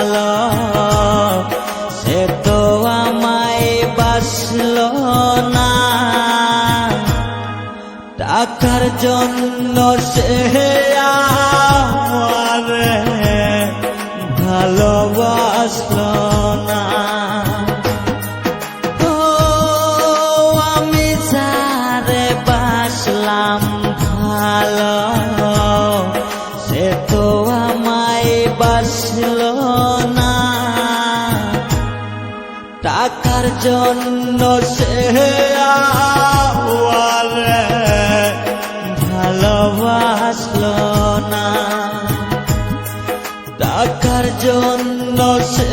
ভালো সে তো আমায় বাসল না। টাকার জন্য সে আমার ভালোবাসলো। টাকার জন্য সে ভালোবাসলো না। ডাকার জন্য সে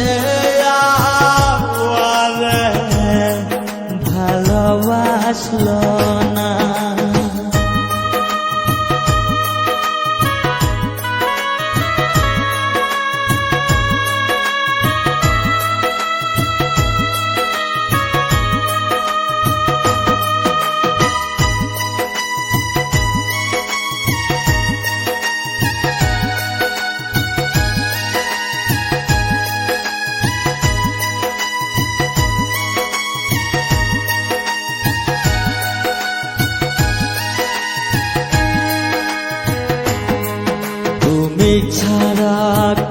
ছাড়া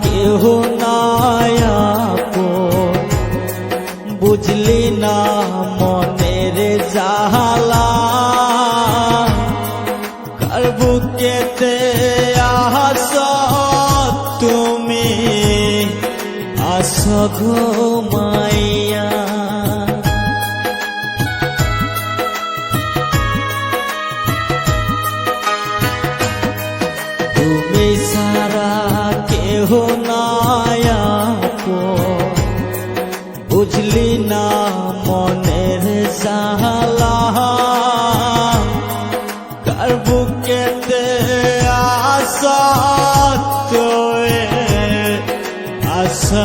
কেহ নাই আপন। বুঝলি না মনের জাহালা কার বুকেতে তুমি আস ঘুমাইয়া বুঝলি না মনের জালা কার বুকেতে আসা তোয়ে আসা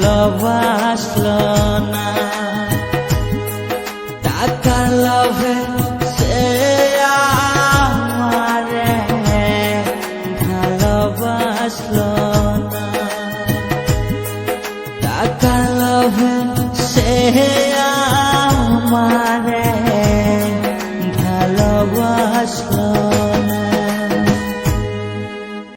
ভালোবাসলো না টাকা লাভে সে আমারে ভালোবাসলো না টাকা লাভে সে